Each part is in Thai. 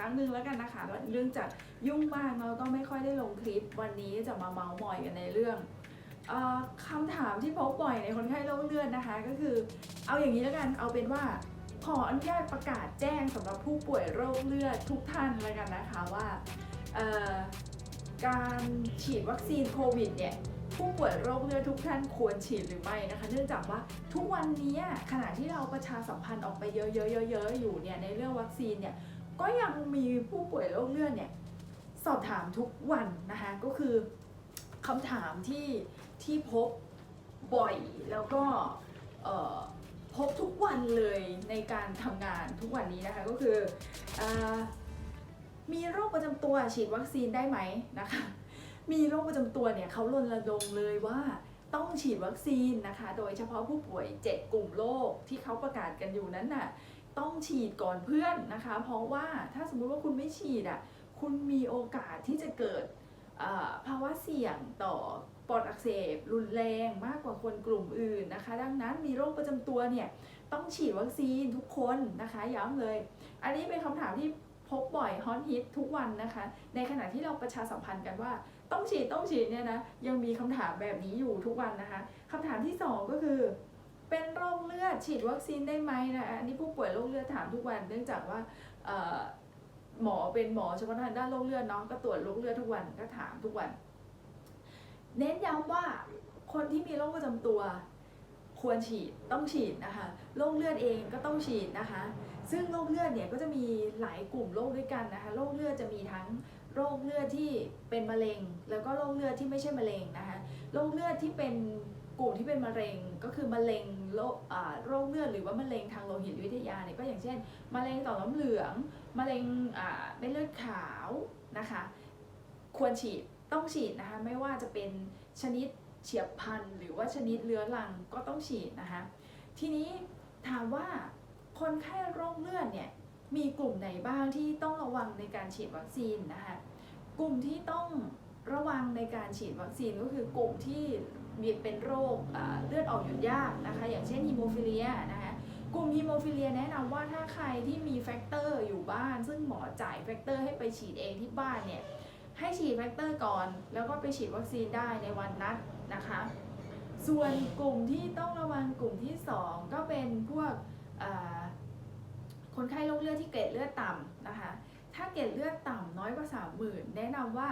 รั้งหนึ่งแล้วกันนะคะเรื่องจากยุ่งมากเราก็ไม่ค่อยได้ลงคลิป วันนี้จะมาเมาส์มอยกันในเรื่องอคำถามที่พบบ่อยในคนไข้โรคเลือดนะคะ ก็คือ เอาอย่างนี้แล้วกันเอาเป็นว่าขออนุญาตประกาศแจ้งสำหรับผู้ป่วยโรคเลือดทุกท่านแล้วกันนะคะว่าการฉีดวัคซีนโควิดเนี่ยผู้ป่วยโรคเลือดทุกท่านควรฉีดหรือไม่นะคะ เนื่องจากว่าทุกวันนี้ขณะที่เราประชาสัมพันธ์ออกไปเยอะๆๆอยู่เนี่ยในเรื่องวัคซีนเนี่ย ก็ยังมีผู้ป่วยโรคเลือดเนี่ยสอบถามทุกวันนะคะก็คือคำถามที่ที่พบบ่อยแล้วก็พบทุกวันเลยในการทำงานทุกวันนี้นะคะก็คืออมีโรคประจำตัวฉีดวัคซีนได้ไหมนะคะมีโรคประจำตัวเนี่ยเขารณรงค์เลยว่าต้องฉีดวัคซีนนะคะ โดยเฉพาะผู้ป่วย 7 กลุ่มโรคที่เขาประกาศกันอยู่นั้นน่ะ ต้องฉีดก่อนเพื่อนนะคะ เพราะว่าถ้าสมมุติว่าคุณไม่ฉีดอะคุณมีโอกาสที่จะเกิดภาวะเสี่ยงต่อปอดอักเสบรุนแรงมากกว่าคนกลุ่มอื่นนะคะ ดังนั้นมีโรคประจำตัวเนี่ยต้องฉีดวัคซีนทุกคนนะคะย้ำเลย อันนี้เป็นคำถามที่พบบ่อยฮอตฮิตทุกวันนะคะ ในขณะที่เราประชาสัมพันธ์กันว่า ต้องฉีดต้องฉีดเนี่ยนะยังมีคำถามแบบนี้อยู่ทุกวันนะคะคำถามที่สองก็คือ เป็นโรคเลือดฉีดวัคซีนได้ไหมนะอันนี้ผู้ป่วยโรคเลือดถามทุกวัน เนื่องจากว่าหมอเป็นหมอเฉพาะทางด้านโรคเลือดเนาะก็ตรวจโรคเลือดทุกวันก็ถามทุกวัน เน้นย้ำว่าคนที่มีโรคประจำตัว ควรฉีดต้องฉีดนะคะโรคเลือดเองก็ต้องฉีดนะคะ ซึ่งโรคเลือดเนี่ยก็จะมีหลายกลุ่มโรคด้วยกันนะคะโรคเลือดจะมีทั้งโรคเลือดที่เป็นมะเร็ง แล้วก็โรคเลือดที่ไม่ใช่มะเร็งนะคะโรคเลือดที่เป็น กลุ่มที่เป็นมะเร็งก็คือมะเร็งโรคเลือดหรือว่ามะเร็งทางโลหิตวิทยาเนี่ยก็อย่างเช่น มะเร็งต่อมน้ำเหลือง มะเร็งเม็ดเลือดขาวนะคะ ควรฉีดต้องฉีดนะคะไม่ว่าจะเป็นชนิดเฉียบพลันหรือว่าชนิดเรื้อรังก็ต้องฉีดนะคะ ทีนี้ถามว่าคนไข้โรคเลือดเนี่ยมีกลุ่มไหนบ้างที่ต้องระวังในการฉีดวัคซีนนะคะกลุ่มที่ต้องระวังในการฉีดวัคซีนก็คือกลุ่มที่ มีเป็นโรคเลือดออกหยุดยากนะคะอย่างเช่นฮีโมฟิเลียนะคะกลุ่มฮีโมฟิเลียแนะนำว่าถ้าใครที่มีแฟกเตอร์อยู่บ้าน ซึ่งหมอจ่ายแฟกเตอร์ให้ไปฉีดเองที่บ้านเนี่ยให้ฉีดแฟกเตอร์ก่อน แล้วก็ไปฉีดวัคซีนได้ในวันนัดนะคะ ส่วนกลุ่มที่ต้องระวังกลุ่มที่ 2 ก็เป็นพวกคนไข้โรคเลือดที่เกล็ดเลือดต่ำนะคะ ถ้าเกล็ดเลือดต่ำน้อยกว่า30,000แนะนำว่า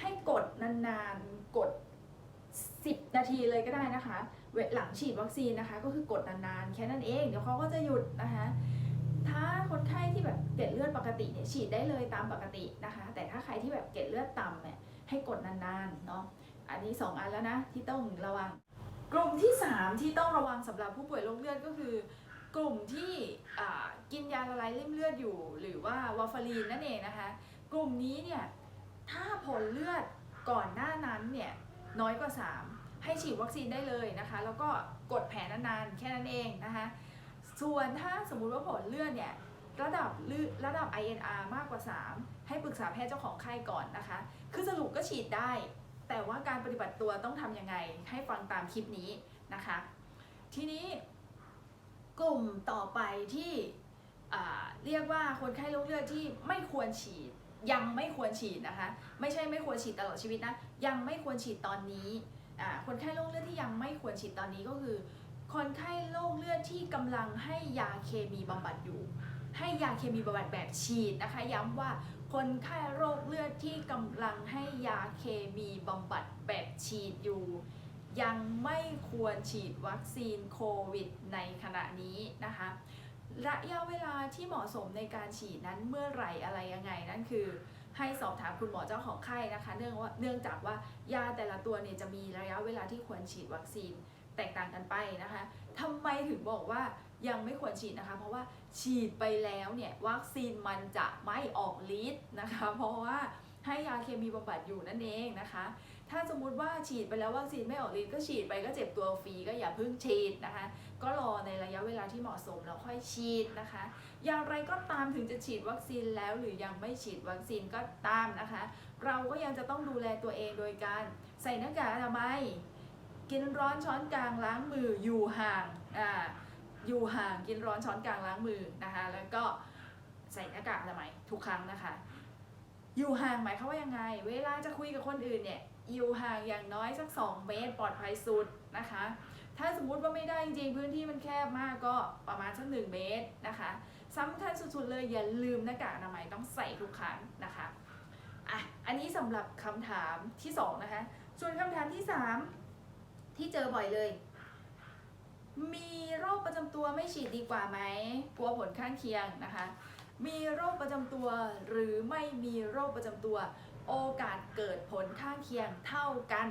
ให้กดนานๆ กด 10 นาทีเลยก็ได้นะคะเวลาหลังฉีดวัคซีนนะคะ ก็คือกดนานๆ แค่นั้นเอง เดี๋ยวเขาก็จะหยุดนะคะ ถ้าคนไข้ที่แบบเกล็ดเลือดปกติเนี่ยฉีดได้เลยตามปกตินะคะ แต่ถ้าใครที่แบบเกล็ดเลือดต่ำเนี่ยให้กดนานๆเนาะอันนี้ 2 อันแล้วนะที่ต้องระวัง กลุ่มที่ 3 ที่ต้องระวังสำหรับผู้ป่วยโรคเลือดก็คือ กลุ่มที่กินยาละลายริ่มเลือดอยู่ หรือว่าวาฟารีนนั่นเองนะคะ กลุ่มนี้เนี่ยถ้าผลเลือดก่อนหน้านั้นเนี่ยน้อยกว่า 3 ให้ฉีดวัคซีนได้เลยนะคะ แล้วก็กดแผลนานๆ แค่นั้นเองนะคะ ส่วนถ้าสมมุติว่าผลเลือดเนี่ยระดับเลือดระดับ INR มากกว่า 3 ให้ปรึกษาแพทย์เจ้าของไข้ก่อนนะคะ คือสรุปก็ฉีดได้ แต่ว่าการปฏิบัติตัวต้องทำยังไง ให้ฟังตามคลิปนี้นะคะ ทีนี้กลุ่มต่อไปที่เรียกว่าคนไข้โรคเลือดที่ไม่ควรฉีด ยังไม่ควรฉีดนะคะ ไม่ใช่ไม่ควรฉีดตลอดชีวิตนะ ยังไม่ควรฉีดตอนนี้ คนไข้โรคเลือดที่ยังไม่ควรฉีดตอนนี้ก็คือ คนไข้โรคเลือดที่กำลังให้ยาเคมีบำบัดอยู่ ให้ยาเคมีบำบัดแบบฉีดนะคะ ย้ำว่าคนไข้โรคเลือดที่กำลังให้ยาเคมีบำบัดแบบฉีดอยู่ ยังไม่ควรฉีดวัคซีนโควิดในขณะนี้นะคะระยะเวลาที่เหมาะสมในการฉีดนั้นเมื่อไหร่อะไรยังไงนั่นคือ ให้สอบถามคุณหมอเจ้าของไข้นะคะ เนื่องว่าเนื่องจากว่ายาแต่ละตัวเนี่ยจะมีระยะเวลาที่ควรฉีดวัคซีนแตกต่างกันไปนะคะทำไมถึงบอกว่ายังไม่ควรฉีดนะคะ เพราะว่าฉีดไปแล้วเนี่ยวัคซีนมันจะไม่ออกฤทธิ์นะคะ เพราะว่าให้ยาเคมีบำบัดอยู่นั่นเองนะคะ ถ้าสมมุติว่าฉีดไปแล้ววัคซีนไม่ออกฤทธิ์ก็ฉีดไปก็เจ็บตัวฟรีก็อย่าเพิ่งฉีดนะคะ ก็รอในระยะเวลาที่เหมาะสมแล้วค่อยฉีดนะคะ อย่างไรก็ตามถึงจะฉีดวัคซีนแล้ว หรือยังไม่ฉีดวัคซีนก็ตามนะคะ เราก็ยังจะต้องดูแลตัวเองโดยการใส่หน้ากากอนามัยกินร้อนช้อนกลางล้างมืออยู่ห่างอ่าอยู่ห่างกินร้อนช้อนกลางล้างมือนะคะ แล้วก็ใส่หน้ากากอนามัยทุกครั้งนะคะ อยู่ห่างหมายความว่ายังไง เวลาจะคุยกับคนอื่นเนี่ย อยู่ห่างอย่างน้อยสัก 2 เมตรปลอดภัยสุดนะคะ ถ้าสมมุติว่าไม่ได้จริงๆพื้นที่มันแคบมากก็ประมาณสัก 1 เมตรนะคะสำคัญสุดๆเลยอย่าลืมหน้ากากอนามัยต้องใส่ทุกครั้งนะคะอะอันนี้สำหรับคำถามที่สองนะคะ ส่วนคำถามที่สามที่เจอบ่อยเลย มีโรคประจำตัวไม่ฉีดดีกว่าไหมกลัวผลข้างเคียงนะคะ มีโรคประจำตัวหรือไม่มีโรคประจำตัว โอกาสเกิดผลข้างเคียงเท่ากัน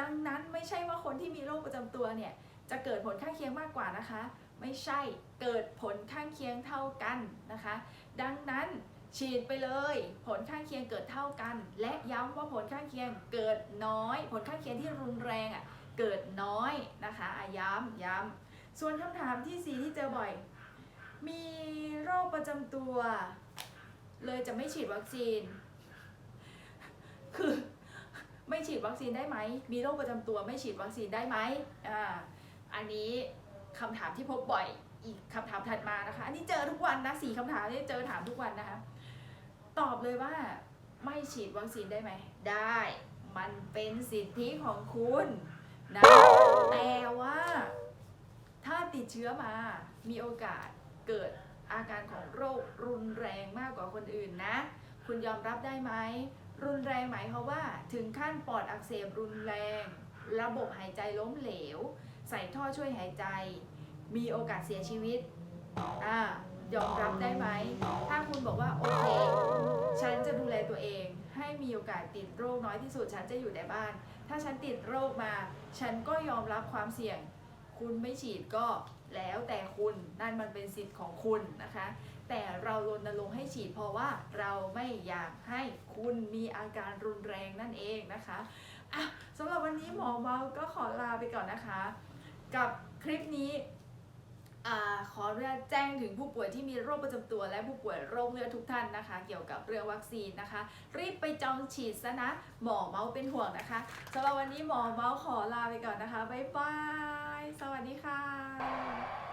ดังนั้นไม่ใช่ว่าคนที่มีโรคประจำตัวเนี่ยจะเกิดผลข้างเคียงมากกว่านะคะ ไม่ใช่เกิดผลข้างเคียงเท่ากันนะคะ ดังนั้นฉีดไปเลย ผลข้างเคียงเกิดเท่ากัน และย้ำว่าผลข้างเคียงเกิดน้อย ผลข้างเคียงที่รุนแรงอะเกิดน้อยนะคะอะย้ำย้ำส่วนคำถามที่สี่ที่เจอบ่อย มีโรคประจำตัว เลยจะไม่ฉีดวัคซีน ไม่ฉีดวัคซีนได้ไหม มีโรคประจำตัวไม่ฉีดวัคซีนได้ไหมอ่าอันนี้คำถามที่พบบ่อย อีกคำถามถัดมานะคะ อันนี้เจอทุกวันนะสี่คำถามที่เจอถามทุกวันนะคะ ตอบเลยว่าไม่ฉีดวัคซีนได้ไหม ได้ มันเป็นสิทธิของคุณนะ แต่ว่า ถ้าติดเชื้อมา มีโอกาสเกิดอาการของโรครุนแรงมากกว่าคนอื่นนะ คุณยอมรับได้ไหม รุนแรงหมายความว่าถึงขั้นปอดอักเสบรุนแรง ระบบหายใจล้มเหลว ใส่ท่อช่วยหายใจ มีโอกาสเสียชีวิตอ่ายอมรับได้ไหม ถ้าคุณบอกว่าโอเค ฉันจะดูแลตัวเอง ให้มีโอกาสติดโรคน้อยที่สุด ฉันจะอยู่แต่บ้าน ถ้าฉันติดโรคมา ฉันก็ยอมรับความเสี่ยง คุณไม่ฉีดก็แล้วแต่คุณนั่นมันเป็นสิทธิ์ของคุณนะคะ แต่เรารณรงค์ให้ฉีดเพราะว่าเราไม่อยากให้คุณมีอาการรุนแรงนั่นเองนะคะอะสำหรับวันนี้หมอเมาก็ขอลาไปก่อนนะคะ กับคลิปนี้ ขออนุญาตแจ้งถึงผู้ป่วยที่มีโรคประจำตัว และผู้ป่วยโรคเลือดทุกท่านนะคะ เกี่ยวกับเรื่องวัคซีนนะคะ รีบไปจองฉีดซะนะ หมอเมาเป็นห่วงนะคะสำหรับวันนี้หมอเมาขอลาไปก่อนนะคะบ๊ายบาย สวัสดีค่ะ